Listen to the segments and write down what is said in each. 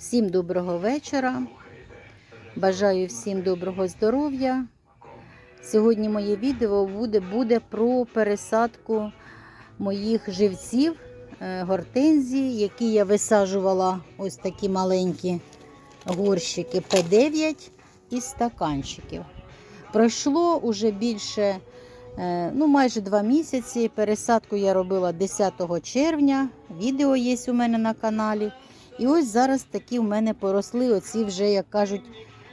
Всім доброго вечора. Бажаю всім доброго здоров'я. Сьогодні моє відео буде, буде про пересадку моїх живців е, гортензії, які я висаджувала ось такі маленькі горщики П9 із стаканчиків. Пройшло уже більше, е, ну майже два місяці. Пересадку я робила 10 червня. Відео є у мене на каналі. І ось зараз такі в мене поросли оці вже, як кажуть,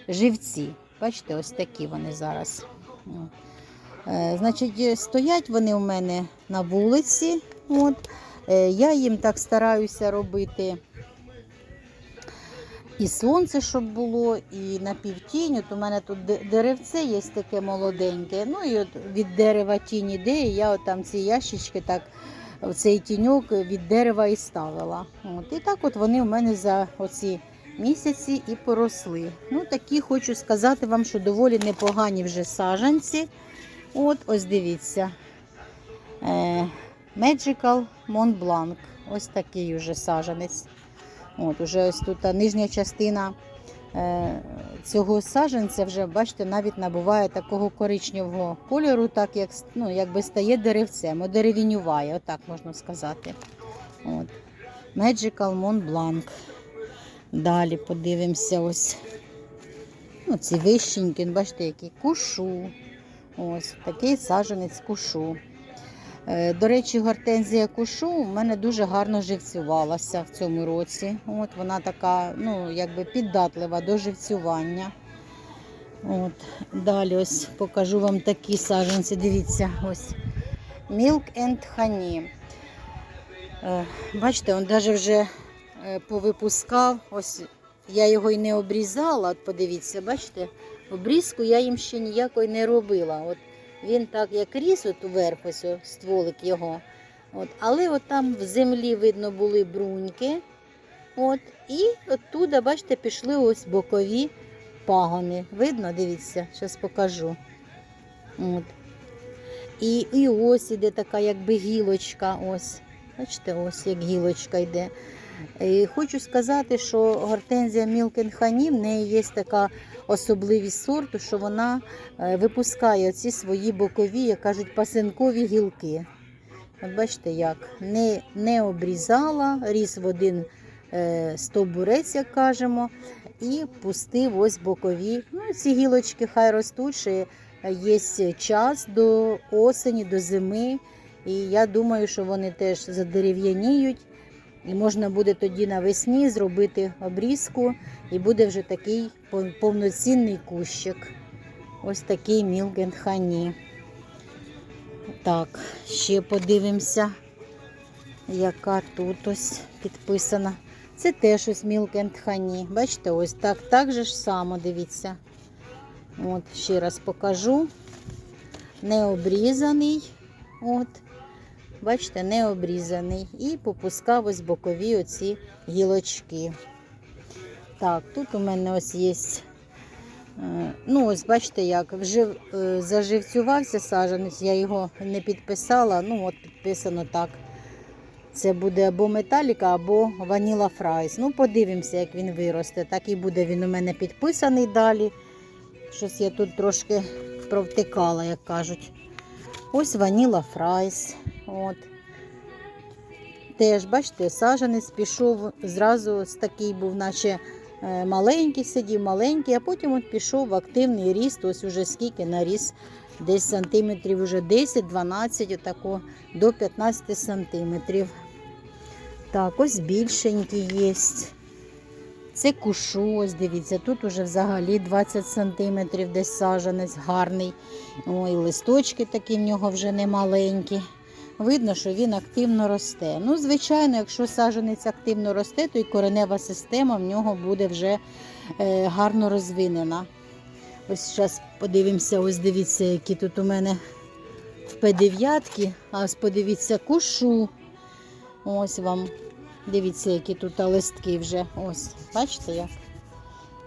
живці. Бачите, ось такі вони зараз. Е, Значить, стоять вони у мене на вулиці. От. Е, Я їм так стараюся робити і сонце, щоб було, і на півтінь. От у мене тут деревце є таке молоденьке. Ну і от від дерева тінь іде, і я от там ці ящички так цей тіньок від дерева і ставила. От. І так от вони у мене за оці місяці і поросли. Ну, такі хочу сказати вам, що доволі непогані вже саджанці. От, ось дивіться. Е, Magical Mont Blanc. Ось такий уже саджанець. От, уже ось тут нижня частина цього саджанця вже, бачите, навіть набуває такого коричневого кольору, так як ну, якби стає деревцем, одеревінюває, отак можна сказати. От. Magical Mont Blanc. Далі подивимося ось. Ну, ці вищенькі, бачите, які кушу. Ось такий саджанець кушу. Е, До речі, гортензія кушу у мене дуже гарно живцювалася в цьому році. От вона така, ну, якби піддатлива до живцювання. От. Далі ось покажу вам такі саджанці. Дивіться, ось Milk and Honey. Е, Бачите, він навіть вже е, повипускав. Ось я його й не обрізала. От подивіться, бачите, обрізку я їм ще ніякої не робила. От він так як ріс от вверх, ось стволик його. От, але от там в землі видно були бруньки. От, і оттуда, бачите, пішли ось бокові пагони. Видно, дивіться, зараз покажу. От. І, і ось іде така якби гілочка. Ось. Бачите, ось як гілочка йде. І хочу сказати, що гортензія Мілкенхані, в неї є така особливість сорту, що вона е, випускає ці свої бокові, як кажуть, пасинкові гілки. От бачите, як не, не обрізала, ріс в один е, стовбурець, як кажемо, і пустив ось бокові. Ну, ці гілочки хай ростуть, ще є час до осені, до зими. І я думаю, що вони теж задерев'яніють. І можна буде тоді навесні зробити обрізку, і буде вже такий повноцінний кущик. Ось такий мілгенхані. Так, ще подивимося, яка тут ось підписана. Це теж ось мілкентхані. Бачите, ось так, так же ж само, дивіться. От, ще раз покажу. Не обрізаний. От. Бачите, не обрізаний. І попускав ось бокові оці гілочки. Так, тут у мене ось є. е, Ну, ось бачите, як вже заживцювався саджанець, я його не підписала. Ну, от підписано так. Це буде або металіка, або ваніла фрайс. Ну, подивимося, як він виросте. Так і буде він у мене підписаний далі. Щось я тут трошки провтикала, як кажуть. Ось ваніла фрайс. От. Теж, бачите, саджанець пішов зразу ось такий був, наче е, маленький сидів, маленький, а потім от пішов в активний ріст. Ось уже скільки наріс, десь сантиметрів уже 10-12, отако до 15 сантиметрів. Так, ось більшенький є. Це кушу, ось дивіться, тут уже взагалі 20 сантиметрів десь саджанець гарний. Ой, листочки такі в нього вже не маленькі. Видно, що він активно росте. Ну, звичайно, якщо саджанець активно росте, то і коренева система в нього буде вже е, гарно розвинена. Ось зараз подивимося, ось дивіться, які тут у мене в П9. А ось подивіться, кушу. Ось вам. Дивіться, які тут листки вже. Ось, бачите, як?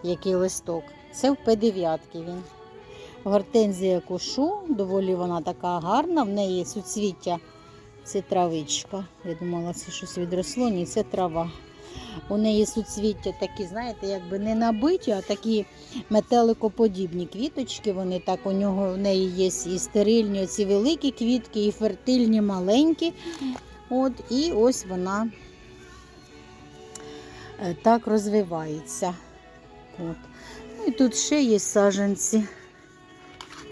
який листок. Це в П9 він. Гортензія кушу, доволі вона така гарна, в неї суцвіття це травичка. Я думала, це щось відросло, ні, це трава. у неї суцвіття такі, знаєте, якби не набиті, а такі метеликоподібні квіточки. Вони так у нього в неї є і стерильні ці великі квітки, і фертильні маленькі. От, і ось вона так розвивається. От. Ну, і тут ще є саджанці.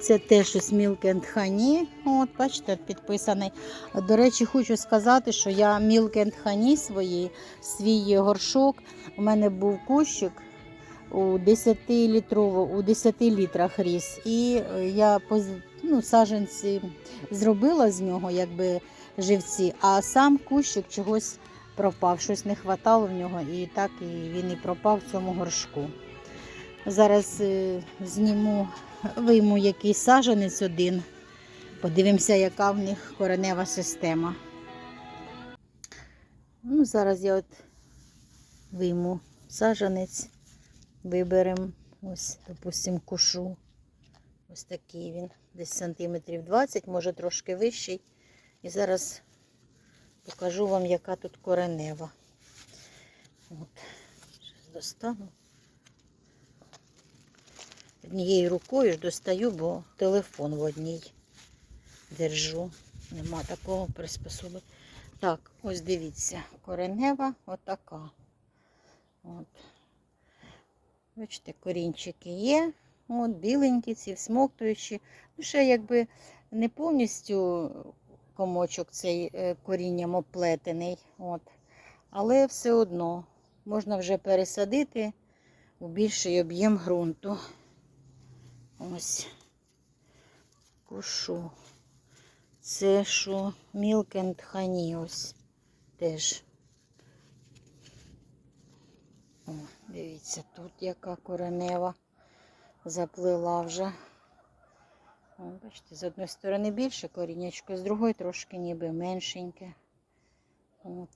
Це теж ось Milk Honey. От, бачите, підписаний. До речі, хочу сказати, що я Milk Honey свої, свій горшок. У мене був кущик у 10 літрово, у 10 літрах ріс. І е, я ну, саджанці зробила з нього, якби живці, а сам кущик чогось пропав, щось не хватало в нього, і так і він і пропав в цьому горшку. Зараз е, зніму, вийму якийсь саджанець один. Подивимося, яка в них коренева система. Ну, зараз я от вийму саджанець, виберемо ось, допустимо, кушу. Ось такий він, десь сантиметрів 20, може трошки вищий. І зараз покажу вам, яка тут коренева. От, зараз достану. Однією рукою ж достаю, бо телефон в одній держу. Нема такого приспособи. Так, ось дивіться, коренева отака. От. Бачите, корінчики є. От, біленькі, ці всмоктуючі. Ну, ще якби не повністю комочок цей е, корінням оплетений. От. Але все одно можна вже пересадити у більший об'єм ґрунту. Ось кушу. Це що Milk and Honey ось теж. О, дивіться, тут яка коренева заплила вже. Бачите, з одної сторони більше корінечко, з другої трошки ніби меншеньке. От.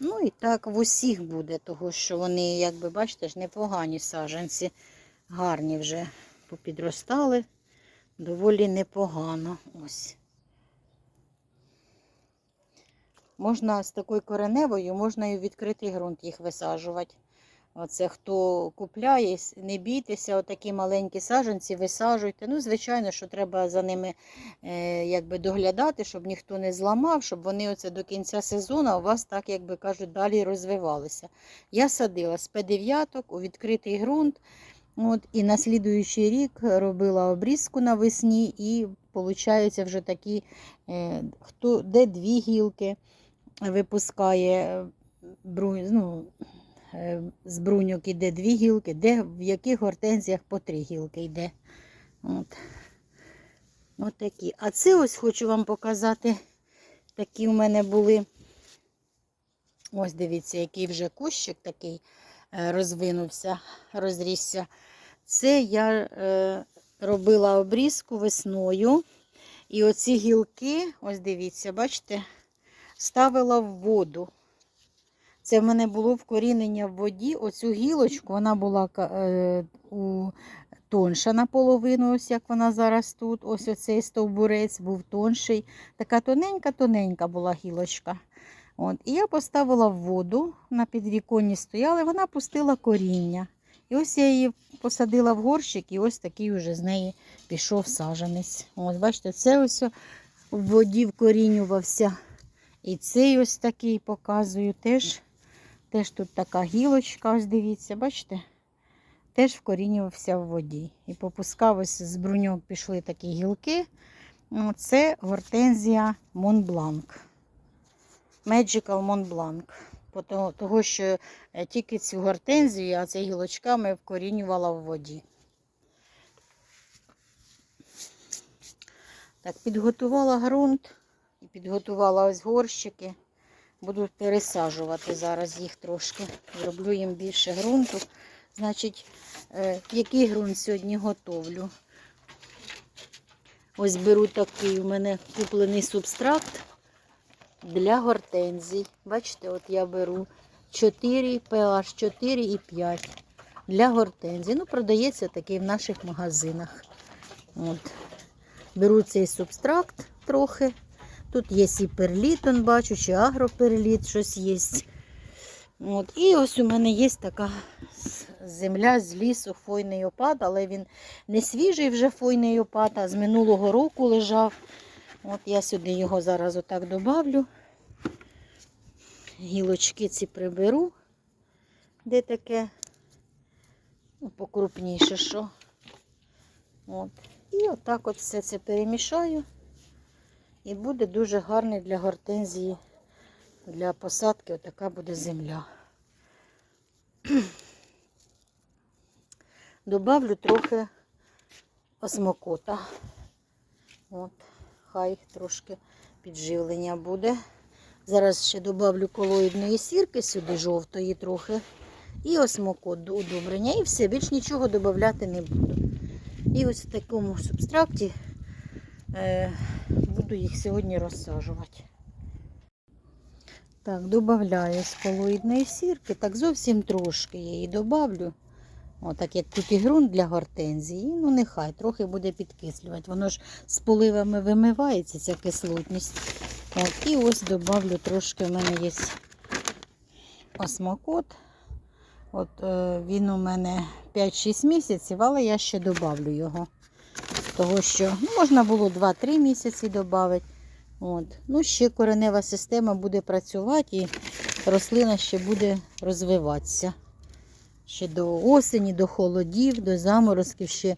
Ну і так в усіх буде, того що вони, якби бачите, ж непогані саджанці, гарні вже попідростали, доволі непогано. Ось. Можна з такою кореневою, можна і в відкритий ґрунт їх висаджувати. Оце хто купляє, не бійтеся, отакі маленькі саджанці висаджуйте. Ну, звичайно, що треба за ними е, якби доглядати, щоб ніхто не зламав, щоб вони оце до кінця сезону у вас так, як би кажуть, далі розвивалися. Я садила з П9 у відкритий ґрунт. От, і на слідуючий рік робила обрізку навесні, і виходить вже такі, е, хто, де дві гілки випускає бру, ну, е, з бруньок іде дві гілки, де в яких гортензіях по три гілки йде. От. От такі. А це ось хочу вам показати. Такі у мене були. Ось дивіться, який вже кущик такий е, розвинувся, розрісся. Це я е, робила обрізку весною. І оці гілки, ось дивіться, бачите, ставила в воду. Це в мене було вкорінення в воді. Оцю гілочку, вона була е, у, тонша наполовину, ось як вона зараз тут. Ось оцей стовбурець був тонший. Така тоненька-тоненька була гілочка. От, і я поставила в воду, на підвіконні стояла, і вона пустила коріння. І ось я її посадила в горщик, і ось такий вже з неї пішов сажанець. Ось, бачите, це ось в воді вкорінювався. І цей ось такий показую теж. Теж тут така гілочка, ось дивіться, бачите? Теж вкорінювався в воді. І попускав ось з бруньок пішли такі гілки. Це гортензія Монбланк. Magical того, того, що е, тільки цю гортензію, а це гілочками вкорінювала в воді. Так, підготувала ґрунт і підготувала ось горщики. Буду пересаджувати зараз їх трошки. Зроблю їм більше ґрунту. Значить, е, який ґрунт сьогодні готовлю? Ось беру такий у мене куплений субстракт для гортензій. Бачите, от я беру 4 pH 4 і 5 для гортензій. Ну, продається такий в наших магазинах. От. Беру цей субстракт трохи. Тут є і перліт, он бачу, чи агроперліт, щось є. От. І ось у мене є така земля з лісу, фойний опад, але він не свіжий вже фойний опад, а з минулого року лежав. От я сюди його зараз отак добавлю. Гілочки ці приберу, де таке ну, покрупніше що. От. І отак от все це перемішаю. І буде дуже гарний для гортензії, для посадки отака буде земля. Добавлю трохи осмокота. От, хай трошки підживлення буде. Зараз ще добавлю колоїдної сірки сюди, жовтої трохи. І осмокот до удобрення. І все, більш нічого додати не буду. І ось в такому субстракті е, буду їх сьогодні розсаджувати. Так, додаю з колоїдної сірки. Так зовсім трошки я її добавлю. О, так як тут і ґрунт для гортензії, ну нехай трохи буде підкислювати. Воно ж з поливами вимивається, ця кислотність. От, і ось добавлю трошки, в мене є осмокот. От е, він у мене 5-6 місяців, але я ще добавлю його. Того що ну, можна було 2-3 місяці додати. От. Ну, ще коренева система буде працювати і рослина ще буде розвиватися. Ще до осені, до холодів, до заморозків ще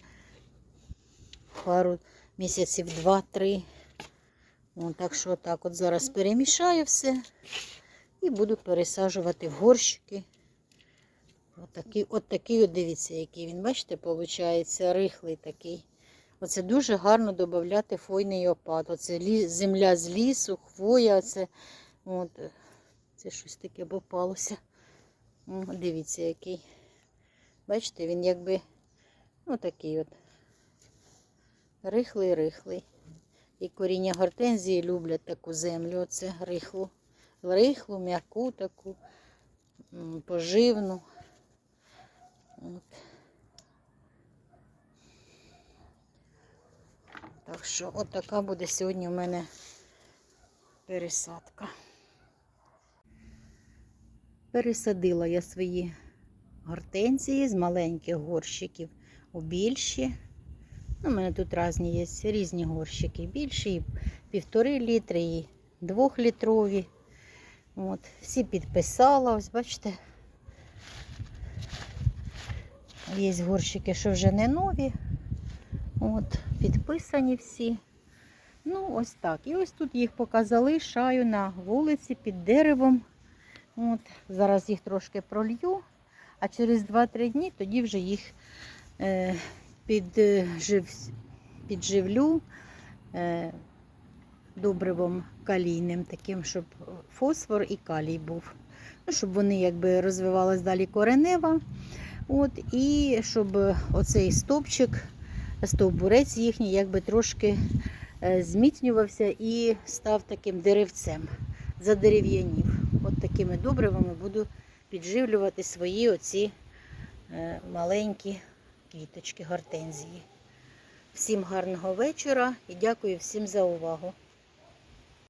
пару місяців, 2-3. Так що так от зараз перемішаю все і буду пересаджувати в горщики. От такий, от такий, от дивіться, який він, бачите, виходить, рихлий такий. Оце дуже гарно додати фойний опад. Оце земля з лісу, хвоя. Оце, от, е, це щось таке попалося. О, дивіться, який. Бачите, він якби ну такий от рихлий-рихлий. І коріння гортензії люблять таку землю, оце рихлу. Рихлу, м'яку таку, поживну. От. Так що от така буде сьогодні у мене пересадка. Пересадила я свої гортензії з маленьких горщиків у більші. Ну, у мене тут різні є різні горщики. Більші, півтори літри, і двохлітрові. От, всі підписала, ось бачите. Є горщики, що вже не нові. От, підписані всі. Ну, ось так. І ось тут їх поки залишаю на вулиці під деревом. От, зараз їх трошки пролью, а через 2-3 дні тоді вже їх е, піджив, підживлю е, добривом калійним, таким, щоб фосфор і калій був. Ну, щоб вони якби розвивалась далі коренева. От, і щоб оцей стовпчик, стовбурець їхній, якби трошки е, зміцнювався і став таким деревцем, за дерев'янів. От такими добривами буду підживлювати свої оці е, маленькі квіточки гортензії. Всім гарного вечора і дякую всім за увагу.